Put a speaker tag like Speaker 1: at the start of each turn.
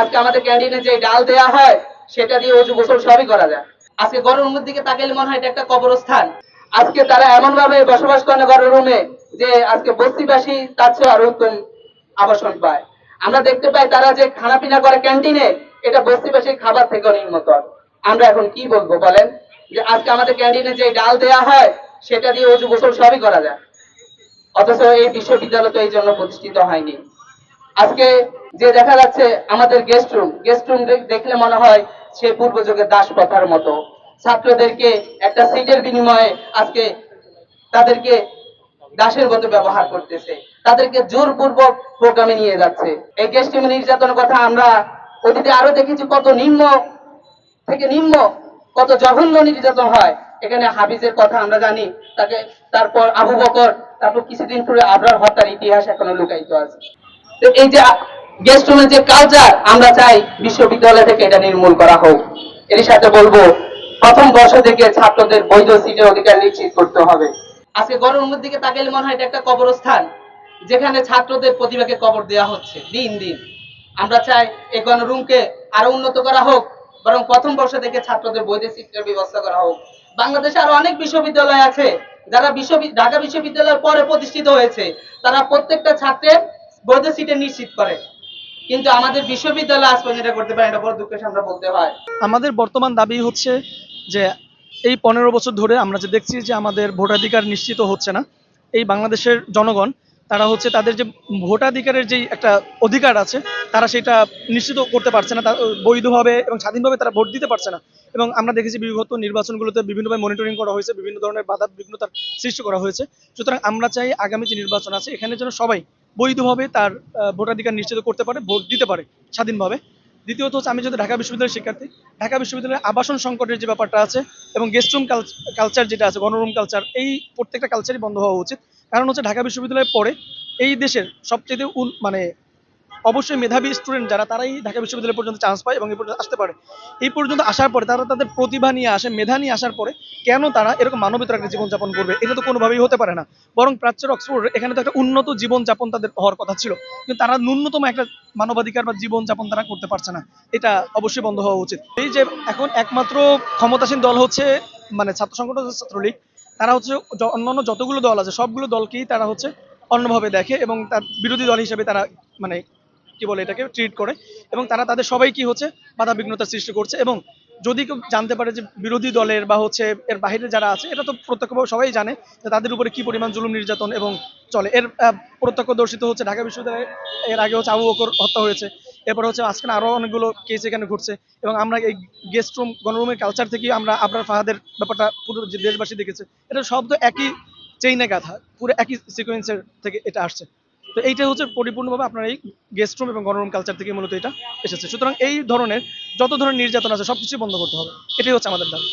Speaker 1: আজকে আমাদের ক্যান্টিনে যে ডাল দেয়া হয়, সেটা দিয়ে গোসল সবই করা যায়। আজকে দিকে মনে হয় এটা একটা কবরস্থান। আজকে তারা এমন ভাবে বসবাস করে গরম রুমে যে আজকে বস্তিবাসী আরও উত্তম আবাসন পায়। আমরা দেখতে পাই তারা যে খানা পিনা করে ক্যান্টিনে, এটা বস্তিবাসীর খাবার থেকে নির্মত আমরা এখন কি বলব বলেন? যে আজকে আমাদের ক্যান্টিনে যে ডাল দেয়া হয়, সেটা দিয়ে উঁচু গোসল সবই করা যায়। অথচ এই বিশ্ববিদ্যালয় তো এই জন্য প্রতিষ্ঠিত হয়নি। আজকে যে দেখা যাচ্ছে আমাদের গেস্ট রুম গেস্ট রুম দেখলে মনে হয় সে পূর্ব যুগের দাস প্রথার মতো। ছাত্রদেরকে একটা সিটের বিনিময়ে আজকে তাদেরকে দাসের মতো ব্যবহার করতেছে। তাদেরকে জোরপূর্বক প্রোগ্রামে নিয়ে যাচ্ছে। এই গেস্ট রুম নির্যাতনের কথা আমরা অতীতে আরও দেখেছি কত নিম্ন থেকে নিম্ন, কত জঘন্য নির্যাতন হয়। এখানে হাফিজের কথা আমরা জানি, তাকে তারপর আবু বকর, তারপর কিছুদিন পরে আবরার হত্যার ইতিহাস এখনও লুকায়িত আছে। তো এই যে গেস্ট রুমের যে কালচার আমরা চাই বিশ্ববিদ্যালয় থেকে এটা নির্মূল করা হোক। এর সাথে বলব, প্রথম বর্ষ থেকে ছাত্রদের বৈধ সিটের অধিকার নিশ্চিত করতে হবে। আজকে গরমের দিকে তাকালে মনে হয় এটা একটা কবরস্থান, যেখানে ছাত্রদের প্রতিভাকে কবর দেওয়া হচ্ছে, দিন দিন। আমরা চাই এই গণরুমকে আরও উন্নত করা হোক, বরং প্রথম বর্ষ থেকে ছাত্রদের বৈধ সিটের ব্যবস্থা করা হোক। বাংলাদেশে আরও অনেক বিশ্ববিদ্যালয় আছে যারা বিশ্ববিদ্যালয় ঢাকা বিশ্ববিদ্যালয়ের পরে প্রতিষ্ঠিত হয়েছে। তারা প্রত্যেকটা ছাত্রের বৈধ সিটে নিশ্চিত করে। কিন্তু আমাদের বিশ্ববিদ্যালয় আজ পর্যন্ত এটা করতে পারে এটা বড় দুঃখের সামনে বলতে হয়।
Speaker 2: আমাদের বর্তমান দাবি হচ্ছে যে এই পনেরো বছর ধরে আমরা যে দেখছি যে আমাদের ভোটাধিকার নিশ্চিত হচ্ছে না, এই বাংলাদেশের জনগণ তারা হচ্ছে তাদের যে ভোটাধিকারের যে একটা অধিকার আছে, তারা সেটা নিশ্চিত করতে পারছে না বৈধভাবে এবং স্বাধীনভাবে তারা ভোট দিতে পারছে না। এবং আমরা দেখেছি বিগত নির্বাচনগুলোতে বিভিন্নভাবে মনিটরিং করা হয়েছে, বিভিন্ন ধরনের বাধা বিঘ্নতার সৃষ্টি করা হয়েছে। সুতরাং আমরা চাই আগামী যে নির্বাচন আছে, এখানে যেন সবাই বৈধভাবে তার ভোটাধিকার নিশ্চিত করতে পারে, ভোট দিতে পারে স্বাধীনভাবে। দ্বিতীয়ত হচ্ছে আমি যদি ঢাকা বিশ্ববিদ্যালয়ের শিক্ষার্থী, ঢাকা বিশ্ববিদ্যালয়ের আবাসন সংকটের যে ব্যাপারটা আছে এবং গেস্ট রুম কালচার যেটা আছে, গণরুম কালচার এই প্রত্যেকটা কালচারই বন্ধ হওয়া উচিত। কারণ হচ্ছে ঢাকা বিশ্ববিদ্যালয়ের পরে এই দেশের সবচেয়ে মানে অবশ্যই মেধাবী স্টুডেন্ট যারা, তারাই ঢাকা বিশ্ববিদ্যালয় পর্যন্ত চান্স পায় এবং এই পর্যন্ত আসতে পারে। এই পর্যন্ত আসার পরে, তারা তাদের প্রতিভা নিয়ে আসে, মেধা নিয়ে আসার পরে কেন তারা এরকম মানবিত একটা জীবনযাপন করবে? এটা তো কোনোভাবেই হতে পারে না। বরং প্রাচ্যের অক্সফোর্ড এখানে তো একটা উন্নত জীবনযাপন তাদের হওয়ার কথা ছিল। কিন্তু তারা ন্যূনতম একটা মানবাধিকার বা জীবনযাপন তারা করতে পারছে না। এটা অবশ্যই বন্ধ হওয়া উচিত। এই যে এখন একমাত্র ক্ষমতাসীন দল হচ্ছে মানে ছাত্র সংগঠন ছাত্রলীগ। তারা হচ্ছে অন্যান্য যতগুলো দল আছে, সবগুলো দলকেই তারা হচ্ছে অন্যভাবে দেখে এবং তার বিরোধী দল হিসেবে তারা মানে কি বলে এটাকে ট্রিট করে এবং তারা তাদের সবাই কি হচ্ছে বাধা বিঘ্নতার সৃষ্টি করছে এবং যদি কেউ জানতে পারে যে বিরোধী দলের বা হচ্ছে এর বাইরে যারা আছে, এটা তো প্রত্যক্ষভাবে সবাই জানে যে তাদের উপরে কি পরিমাণ জুলুম নির্যাতন এবং চলে। এর প্রত্যক্ষদর্শিত হচ্ছে ঢাকা বিশ্ববিদ্যালয়ে, এর আগে হচ্ছে আবু বকর হত্যা হয়েছে। এরপর হচ্ছে আজকে আরও অনেকগুলো কেস এখানে ঘটছে এবং আমরা এই গেস্ট রুম গণরুমের কালচার থেকে আমরা আবরার ফাহাদের ব্যাপারটা পুরো যে দেশবাসী দেখেছে, এটা তো একই চেইনে গাথা, পুরো একই সিকোয়েন্সের থেকে এটা আসছে। তো এইটা হচ্ছে পরিপূর্ণভাবে আপনার এই গেস্ট রুম এবং গণরুম কালচার থেকে মূলত এটা এসেছে। সুতরাং এই ধরনের যত ধরনের নির্যাতন আছে সব সবকিছু বন্ধ করতে হবে। এটাই হচ্ছে আমাদের দাবি।